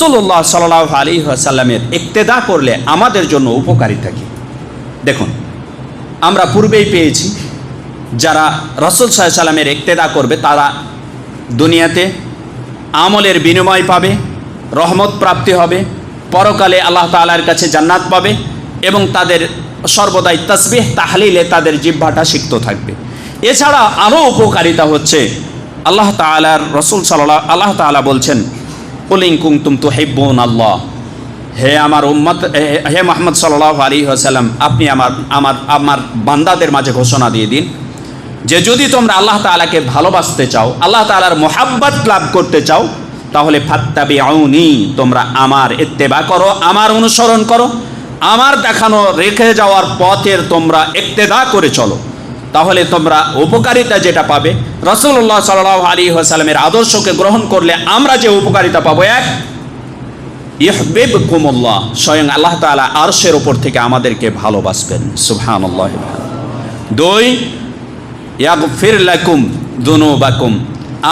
রসুল্লাহ সাল্লাহ আলী আসাল্লামের ইক্তেদা করলে আমাদের জন্য উপকারিতা কি দেখুন, আমরা পূর্বেই পেয়েছি, যারা রসুল সাল্লাহ সাল্লামের ইক্তেদা করবে, তারা দুনিয়াতে আমলের বিনিময় পাবে, রহমত প্রাপ্তি হবে, পরকালে আল্লাহ তালার কাছে জান্নাত পাবে এবং তাদের সর্বদাই তসবিহ, তাহলিলে তাদের জিহ্বাটা সিক্ত থাকবে। এছাড়া আরও উপকারিতা হচ্ছে, আল্লাহ তালার রসুল সাল্লাহ আল্লাহ তালা বলছেন কুলিং কুংতুম তু হেব্বন আল্লাহ। হে আমার উম্মত হে- হে মোহাম্মদ সাল্লাহ আলী হাসাল্লাম আপনি আমার আমার আমার বান্দাদের মাঝে ঘোষণা দিয়ে দিন যে যদি তোমরা আল্লাহ তালাকে ভালোবাসতে চাও, আল্লাহ তালার মোহাব্বত লাভ করতে চাও, তাহলে ফাত্তাবি আউনি তোমরা আমার এত্তেবা করো, আমার অনুসরণ করো, আমার দেখানো রেখে যাওয়ার পথের তোমরা ইক্তেদা করে চলো। তাহলে তোমরা উপকারিতা যেটা পাবে রসুল্লাহ সাল্লাহ আলী হাসালামের আদর্শকে গ্রহণ করলে আমরা যে উপকারিতা পাবো এক ইহবেব কুমল্লাহ স্বয়ং আল্লাহ তালা আরশের ওপর থেকে আমাদেরকে ভালোবাসবেন সুবহান দুই, ইয়াগফির লাকুম দুনুবাকুম,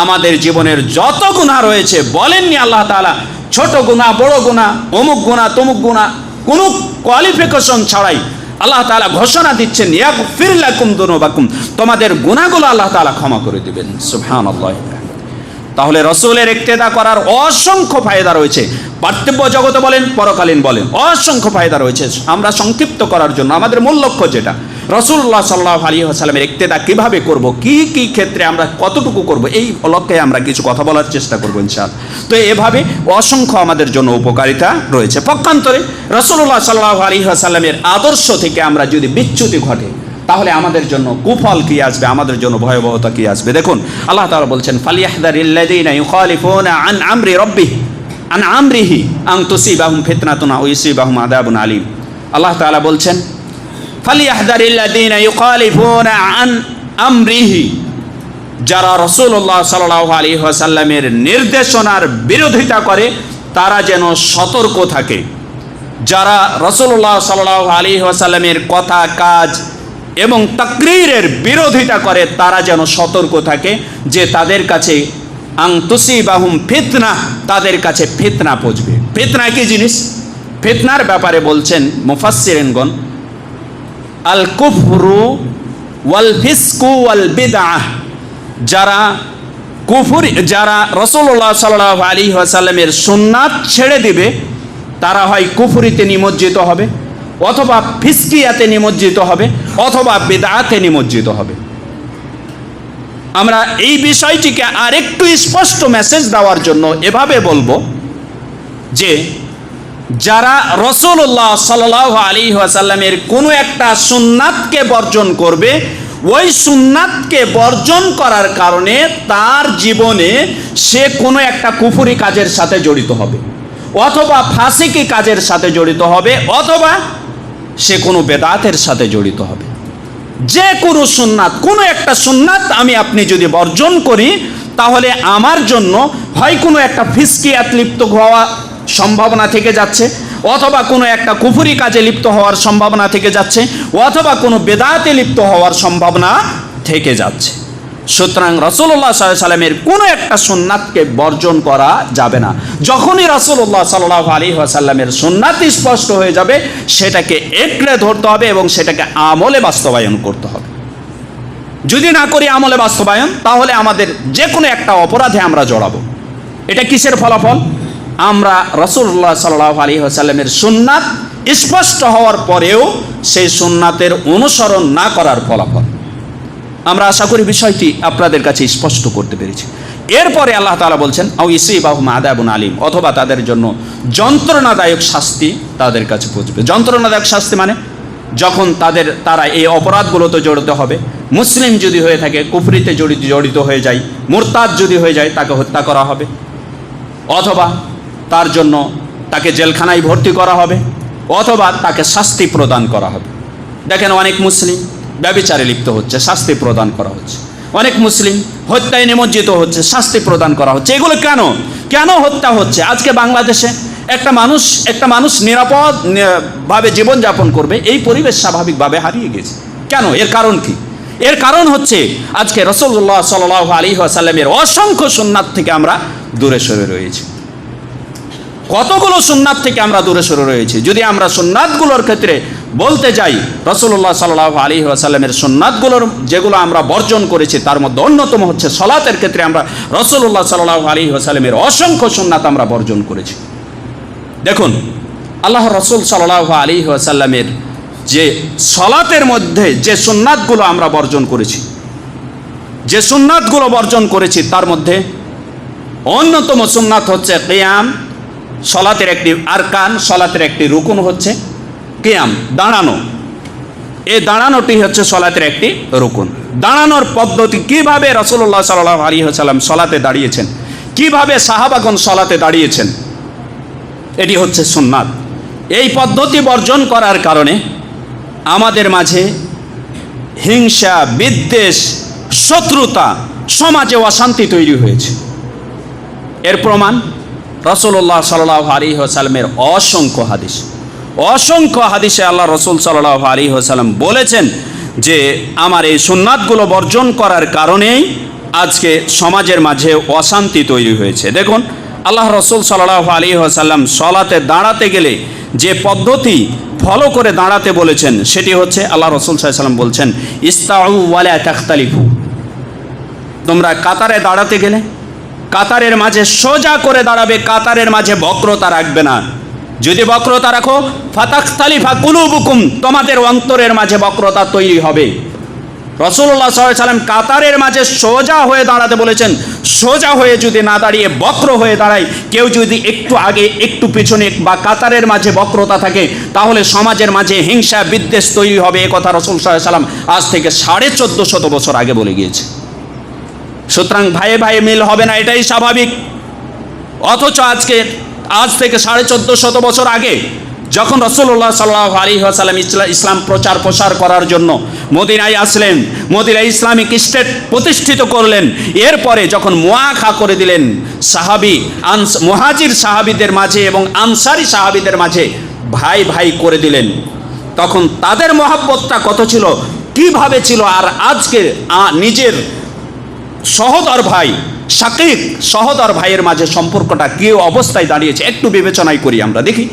আমাদের জীবনের যত গুনাহ রয়েছে, বলেননি আল্লাহ তাআলা, ছোট গুনাহ, বড় গুনাহ, অমুক গুনাহ, তমুক গুনাহ, কোনো কোয়ালিফিকেশন ছাড়াই আল্লাহ তালা ঘোষণা দিচ্ছেন তোমাদের গুণাগুলো আল্লাহ তালা ক্ষমা করে দিবেন। সুবহানাল্লাহ। তাহলে রসুলের একটেদা করার অসংখ্য ফায়দা রয়েছে। পার্থিব্য জগতে বলেন, পরকালীন বলেন, অসংখ্য ফায়দা রয়েছে। আমরা সংক্ষিপ্ত করার জন্য, আমাদের মূল লক্ষ্য যেটা রসুল্লাহ সাল্লাহ আলী আসালামের ইক্তেদা কীভাবে করব? কি কি ক্ষেত্রে আমরা কতটুকু করব? এই লক্ষ্যে আমরা কিছু কথা বলার চেষ্টা করব ইনশাল তো এভাবে অসংখ্য আমাদের জন্য উপকারিতা রয়েছে। পক্ষান্তরে রসুল্লাহ সাল্লাহ আলী আসাল্লামের আদর্শ থেকে আমরা যদি বিচ্যুতি ঘটে, তাহলে আমাদের জন্য কুফল কি আসবে? আমাদের জন্য ভয়াবহতা কি আসবে? দেখুন, আল্লাহ তাআলা বলছেন, ফালিয়াহদারিল্লাযীনা আন আমরি রাব্বিহ, আন আমরিহি আন তুসিবাহুম ফিতনাতুন আও ইউসিবাহুম আযাবুন আলীম। আল্লাহ তাআলা বলছেন ফালিয়াহদারিল্লাযীনা ইউখালিফুনা আন আমরিহি, যারা রসুল্লাহ সাল্লাহ আলী সাল্লামের নির্দেশনার বিরোধিতা করে, তারা যেন সতর্ক থাকে। যারা রসুল্লাহ সাল্লাহ আলী সাল্লামের কথা, কাজ এবং তাকরীরের বিরোধিতা করে, তারা যেন সতর্ক থাকে যে তাদের কাছে আং তুসি বাহুম ফিতনা, তাদের কাছে ফিতনা পচবে ফিতনা কি জিনিস? ফিতনার ব্যাপারে বলছেন মুফাসসিরিনগণ আল কুফরু ওয়াল ফিসকু ওয়াল বিদআহ যারা কুফুর, যারা রসুল্লাহ সাল্লাহ আলী আসাল্লামের সুন্নাত ছেড়ে দিবে, তারা হয় কুফুরিতে নিমজ্জিত হবে, অথবা ফিসকিয়াতে নিমজ্জিত হবে, অথবা বেদাতে নিমজ্জিত হবে। আমরা এই বিষয়টিকে আরেকটু স্পষ্ট মেসেজ দেওয়ার জন্য এভাবে বলব যে যারা রসুল্লাহ সাল্লাহ আলী আসাল্লামের কোনো একটা সুন্নাতকে বর্জন করবে, ওই সুন্নাতকে বর্জন করার কারণে তার জীবনে সে কোনো একটা কুফুরি কাজের সাথে জড়িত হবে, অথবা ফাঁসিকি কাজের সাথে জড়িত হবে, অথবা সে কোনো বেদাতের সাথে জড়িত হবে। যে কোনো সুন্নাত, কোনো একটা সুন্নাত আমি আপনি যদি বর্জন করি, তাহলে আমার জন্য হয় কোনো একটা ফিসকিয়াত লিপ্ত হওয়া সম্ভাবনা থেকে যাচ্ছে, অথবা কোনো একটা কুফুরি কাজে লিপ্ত হওয়ার সম্ভাবনা থেকে যাচ্ছে, অথবা কোনো বেদাতে লিপ্ত হওয়ার সম্ভাবনা থেকে যাচ্ছে। সুতরাং রসুল্লাহ সাল্লামের কোনো একটা সুন্নাতকে বর্জন করা যাবে না। যখনই রসুল্লাহ সাল্লাহ আলী আসাল্লামের সুন্নাত স্পষ্ট হয়ে যাবে, সেটাকে একড়ে ধরতে হবে এবং সেটাকে আমলে বাস্তবায়ন করতে হবে। যদি না করি আমলে বাস্তবায়ন, তাহলে আমাদের যে কোনো একটা অপরাধে আমরা জড়াবো। এটা কিসের ফলাফল? আমরা রসুল্লাহ সাল্লাহ আলী আসাল্লামের সুন্নাত স্পষ্ট হওয়ার পরেও সেই সুন্নাতের অনুসরণ না করার ফলাফল। আমরা আশা করি বিষয়টি আপনাদের কাছে স্পষ্ট করতে পেরেছি। এরপরে আল্লাহ তালা বলছেন আউ ইসি বাহু মাদাবুন আলিম অথবা তাদের জন্য যন্ত্রণাদায়ক শাস্তি তাদের কাছে পৌঁছবে। যন্ত্রণাদায়ক শাস্তি মানে যখন তাদের, তারা এই অপরাধগুলোতে জড়িত হবে। মুসলিম যদি হয়ে থাকে, কুফরিতে জড়িত জড়িত হয়ে যায়, মোরতাদ যদি হয়ে যায়, তাকে হত্যা করা হবে। অথবা তার জন্য তাকে জেলখানায় ভর্তি করা হবে অথবা তাকে শাস্তি প্রদান করা হবে। দেখেন অনেক মুসলিম ব্যবিচারে লিপ্ত হচ্ছে, শাস্তি প্রদান করা হচ্ছে। অনেক মুসলিম হত্যায় নিমজ্জিত হচ্ছে, শাস্তি প্রদান করা হচ্ছে। এগুলো কেন? কেন হত্যা হচ্ছে? আজকে বাংলাদেশে একটা মানুষ একটা মানুষ নিরাপদ ভাবে জীবনযাপন করবে, এই পরিবেশ স্বাভাবিকভাবে হারিয়ে গেছে। কেন? এর কারণ কি? এর কারণ হচ্ছে আজকে রসল্লাহ সাল আলী আসাল্লামের অসংখ্য সুন্নাত থেকে আমরা দূরে সরে রয়েছি। কতগুলো সুন্নাত থেকে আমরা দূরে সরে রয়েছি? যদি আমরা সুন্নাতগুলোর ক্ষেত্রে বলতে যাই রসুল্লাহ সাল্লাহ আলী আসাল্লামের সুন্নাতগুলোর যেগুলো আমরা বর্জন করেছি, তার মধ্যে অন্যতম হচ্ছে সলাতের ক্ষেত্রে আমরা রসুল্লাহ সাল্লাহ আলী আসাল্লামের অসংখ্য সুন্নাত আমরা বর্জন করেছি। দেখুন, আল্লাহ রসুল সাল্লাহ আলী আসাল্লামের যে সলাতের মধ্যে যে সুন্নাতগুলো আমরা বর্জন করেছি, যে সুন্নাতগুলো বর্জন করেছি, তার মধ্যে অন্যতম সুন্নাত হচ্ছে কেয়াম সলাতের একটি আর কান সলাতের একটি রুকুন হচ্ছে কেয়াম, দাঁড়ানো। এই দাঁড়ানোটি হচ্ছে সলাতের একটি রুকুন। দাঁড়ানোর পদ্ধতি কীভাবে রসুল্লাহ সাল্লাহ আলী সাল্লাম সলাতে দাঁড়িয়েছেন? কীভাবে সাহাবাগন সলাতে দাঁড়িয়েছেন? এটি হচ্ছে সুন্নাত। এই পদ্ধতি বর্জন করার কারণে আমাদের মাঝে হিংসা, বিদ্বেষ, শত্রুতা, সমাজে অশান্তি তৈরি হয়েছে। এর প্রমাণ রসুল্লাহ সাল্লাহ আলী সাল্লামের অসংখ্য হাদিস। অসংখ্য হাদিসে আল্লাহ রসুল সাল্লাহ আলী সাল্লাম বলেছেন যে, আমার এই সুন্নাতগুলো বর্জন করার কারণেই আজকে সমাজের মাঝে অশান্তি তৈরি হয়েছে। দেখুন, আল্লাহ রসুল সাল্লাহ আলী সাল্লাম সলাতে দাঁড়াতে গেলে যে পদ্ধতি ফলো করে দাঁড়াতে বলেছেন, সেটি হচ্ছে আল্লাহ রসুল সাল্লাম বলছেন, ইস্তাউ ওয়ালা তাখতালিফু। তোমরা কাতারে দাঁড়াতে গেলে কাতারের মাঝে সোজা করে দাঁড়াবে, কাতারের মাঝে বক্রতা রাখবে না। যদি বক্রতা রাখো ফাতাখতালিফা কুলুবুকুম, তোমাদের অন্তরের মাঝে বক্রতা তৈরি হবে। রসুল্লাহ সাল্লাম কাতারের মাঝে সোজা হয়ে দাঁড়াতে বলেছেন, সোজা হয়ে যদি না দাঁড়িয়ে বক্র হয়ে দাঁড়ায়, কেউ যদি একটু আগে, একটু পিছনে বা কাতারের মাঝে বক্রতা থাকে, তাহলে সমাজের মাঝে হিংসা বিদ্বেষ তৈরি হবে, এ কথা রসুল সাল্লাম আজ থেকে সাড়ে চোদ্দ শত বছর আগে বলে গিয়েছে। সুতরাং ভাইয়ে ভাইয়ে মিল হবে না, এটাই স্বাভাবিক। অথচ আজকে, আজ থেকে সাড়ে চোদ্দ শত বছর আগে, যখন রসুল্লাহ সাল্লাহ আলী আসালাম ইসলাম প্রচার প্রসার করার জন্য মদিনায় আসলেন, মদিনায় ইসলামিক স্টেট প্রতিষ্ঠিত করলেন, এরপরে যখন মোয়াখা করে দিলেন, সাহাবি, আনস, মুহাজির সাহাবিদের মাঝে এবং আনসারি সাহাবিদের মাঝে ভাই ভাই করে দিলেন। তখন তাদের মহাব্বতটা কত ছিল, কীভাবে ছিল, আর আজকে, আ- সহদর ভাই শাকিক সহদর ভাইয়ের মাঝে সম্পর্কটা কে অবস্থায় দাঁড়িয়েছে একটু বিবেচনাই করি আমরা, দেখি।